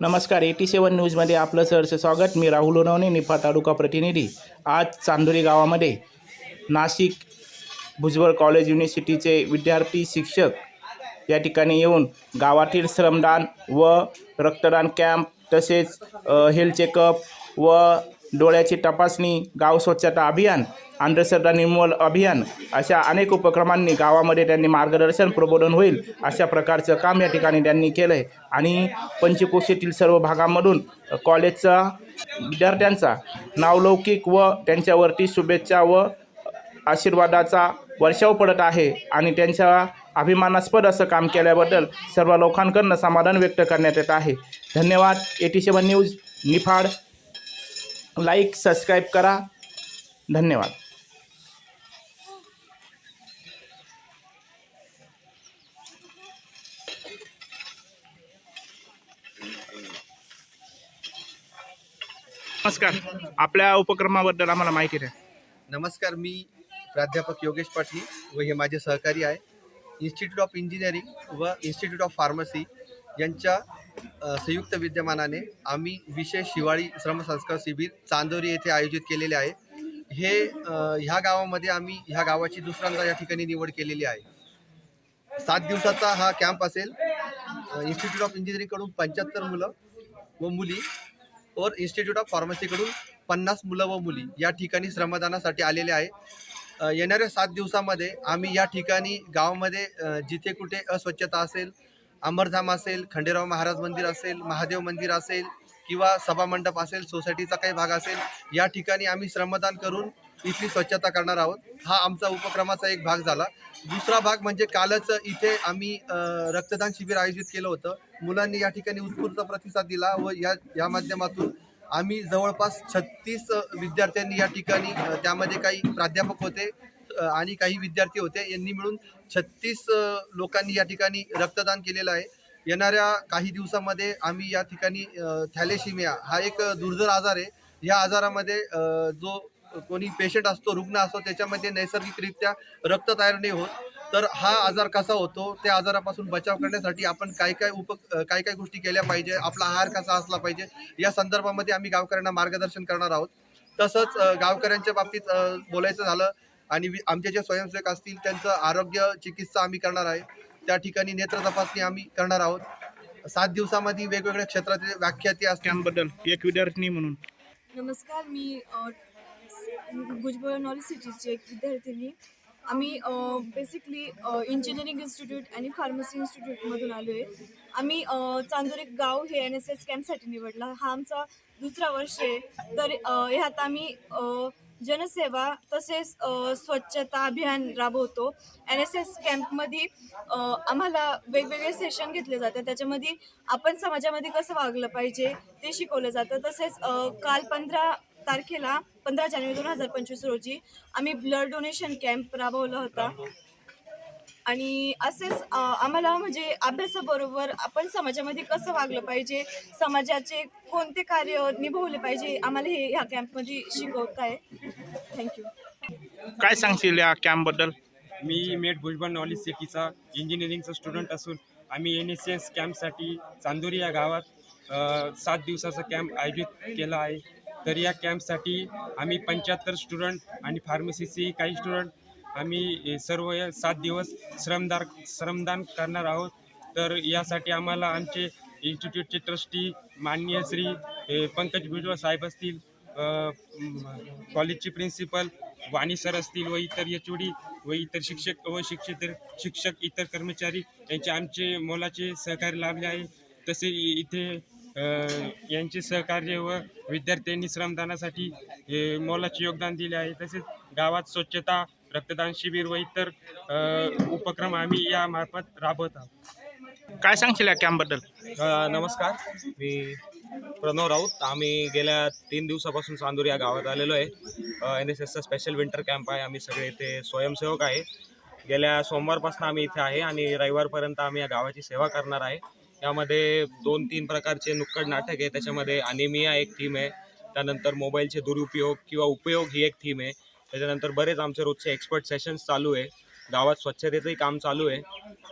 नमस्कार एटी सेवन न्यूजमध्ये आपलं सहर्ष स्वागत. मी राहुल उनवणे निफा तालुका प्रतिनिधी. आज चांदोरी गावामध्ये नाशिक भुजबळ कॉलेज युनिव्हर्सिटीचे विद्यार्थी शिक्षक या ठिकाणी येऊन गावातील श्रमदान व रक्तदान कॅम्प तसेच हेल्थ चेकअप व डोळ्याची तपासणी गाव स्वच्छता अभियान अंधश्रद्धा निर्मूल अभियान अशा अनेक उपक्रमांनी गावामध्ये त्यांनी मार्गदर्शन प्रबोधन होईल अशा प्रकारचं काम या ठिकाणी त्यांनी केलं आहे आणि पंचकोशीतील सर्व भागांमधून कॉलेजचा विद्यार्थ्यांचा नावलौकिक व त्यांच्यावरती शुभेच्छा व आशीर्वादाचा वर्षाव पडत आहे आणि त्यांच्या अभिमानास्पद असं काम केल्याबद्दल सर्व लोकांकडनं समाधान व्यक्त करण्यात येत आहे. धन्यवाद. AT seven news Niphad. Like subscribe करा. धन्यवाद. नमस्कार. आपल्या उपक्रमाबद्दल आम्हाला माहिती द्या. नमस्कार मी प्राध्यापक योगेश पाटील व हे माझे सहकारी आहे. इन्स्टिट्यूट ऑफ इंजिनिअरिंग व इन्स्टिट्यूट ऑफ फार्मसी यांच्या संयुक्त विद्यमानाने आम्ही विशेष हिवाळी श्रमसंस्कार शिबिर चांदोरी येथे आयोजित केलेले आहे. हे ह्या गावामध्ये आम्ही ह्या गावाची दुसऱ्यांदा या ठिकाणी निवड केलेली आहे. सात दिवसाचा हा कॅम्प असेल. इन्स्टिट्यूट ऑफ इंजिनिअरिंगकडून पंच्याहत्तर मुलं व मुली और इन्स्टिट्यूट ऑफ फार्मसीकडून पन्नास मुलं व मुली या ठिकाणी श्रमदानासाठी आलेले आहे. येणाऱ्या सात दिवसामध्ये आम्ही या ठिकाणी गावामध्ये जिथे कुठे अस्वच्छता असेल अंबरधाम असेल खंडेराव महाराज मंदिर असेल महादेव मंदिर असेल किंवा सभामंडप असेल सोसायटीचा काही भाग असेल या ठिकाणी आम्ही श्रमदान करून इथली स्वच्छता करणार आहोत. हा आमचा उपक्रमाचा एक भाग झाला. दुसरा भाग म्हणजे कालच इथे आम्ही रक्तदान शिबिर आयोजित केलं होतं. मुलांनी या ठिकाणी उत्स्फूर्त प्रतिसाद दिला व या या माध्यमातून आम्ही जवळपास छत्तीस विद्यार्थ्यांनी या ठिकाणी त्यामध्ये काही प्राध्यापक होते. आणि काही विद्यार्थी होते यांनी मिळून छत्तीस लोकांनी या ठिकाणी रक्तदान केलेलं आहे. येणाऱ्या काही दिवसामध्ये आम्ही या ठिकाणी थॅलेशिमिया हा एक दुर्धर आजार आहे. या आजारामध्ये जो कोणी पेशंट असतो रुग्ण असतो त्याच्यामध्ये नैसर्गिकरित्या रक्त तयार नाही होत. तर हा आजार कसा होतो त्या आजारापासून बचाव करण्यासाठी आपण काय काय उप काय काय गोष्टी केल्या पाहिजे आपला आहार कसा असला पाहिजे या संदर्भामध्ये आम्ही गावकऱ्यांना मार्गदर्शन करणार आहोत. तसंच गावकऱ्यांच्या बाबतीत बोलायचं झालं आणि वि- आमचे जे स्वयंसेवक असतील त्यांचं आरोग्य चिकित्सा आम्ही करणार आहे. त्या ठिकाणी नेत्र तपासणी आम्ही करणार आहोत. सात दिवसामध्ये वेगवेगळ्या क्षेत्रातील व्याख्याती असतील. कॅम्पबद्दल एक विद्यार्थी म्हणून. नमस्कार मी भुजबळ नॉलेज सिटीची एक विद्यार्थिनी आम्ही बेसिकली इंजिनिअरिंग इन्स्टिट्यूट आणि फार्मसी इन्स्टिट्यूटमधून आलो आहे. आम्ही चांदोरी गाव हे एन एस एस कॅम्पसाठी निवडला. हा आमचा दुसरा वर्ष आहे. तर ह्यात आम्ही जनसेवा तसेच स्वच्छता अभियान राबवतो. एन एस एस कॅम्पमध्ये आम्हाला वेगवेगळे सेशन घेतले जातात. त्याच्यामध्ये आपण समाजामध्ये कसं वागलं पाहिजे ते शिकवलं जातं. तसेच काल पंधरा तारखेला पंधरा जानेवारी दोन हजार पंचवीस रोजी आम्ही ब्लड डोनेशन कॅम्प राबवला होता. आणि असेच आम्हाला म्हणजे अभ्यासाबरोबर आपण समाजामध्ये कसं वागलं पाहिजे समाजाचे कोणते कार्य निभवले पाहिजे आम्हाला हे ह्या कॅम्पमध्ये शिकवत आहे. थँक्यू काय सांगशील या कॅम्पबद्दल? मी मेट भुजबळ नॉलेज सिटीचा इंजिनिअरिंगचा स्टुडंट असून आम्ही एन एस एस कॅम्पसाठी चांदोरी या गावात सात दिवसाचा कॅम्प आयोजित केला आहे. तर या कॅम्पसाठी आम्ही पंच्याहत्तर स्टुडंट आणि फार्मसीचे काही स्टुडंट आम्ही सर्व या सात दिवस श्रमदार श्रमदान करणार आहोत. तर यासाठी आम्हाला आमचे इन्स्टिट्यूटचे ट्रस्टी माननीय श्री पंकज भुजबळ साहेब असतील कॉलेजचे प्रिन्सिपल वाणी सर असतील व इतर एच व इतर शिक्षक व शिक्षित शिक्षक इतर कर्मचारी यांचे आमचे मोलाचे सहकार्य लाभले आहे. तसे इथे यांचे सहकार्य व विद्यार्थ्यांनी श्रमदानासाठी मोलाचे योगदान दिले आहे. तसेच गावात स्वच्छता रक्तदान शिबिर व इतर अ, उपक्रम आम्ही यामार्फत राबवत आहोत. काय सांगशील या कॅम्पबद्दल अ, नमस्कार. मी प्रणव राऊत. आम्ही गेल्या तीन दिवसापासून चांदूर या गावात आलेलो आहे. एन एस एसचा स्पेशल विंटर कॅम्प आहे. आम्ही सगळे इथे स्वयंसेवक आहे. गेल्या सोमवारपासून आम्ही इथे आहे आणि रविवारपर्यंत आम्ही या गावाची सेवा करणार आहे. यामध्ये दोन तीन प्रकारचे नुक्कड नाटक आहे. त्याच्यामध्ये अनिमिया एक थीम आहे. त्यानंतर मोबाईलचे दुरुपयोग किंवा उपयोग ही एक थीम आहे. त्याच्यानंतर बरेच आमचे रोजचे एक्सपर्ट सेशन्स चालू आहे. गावात स्वच्छतेचंही काम चालू आहे.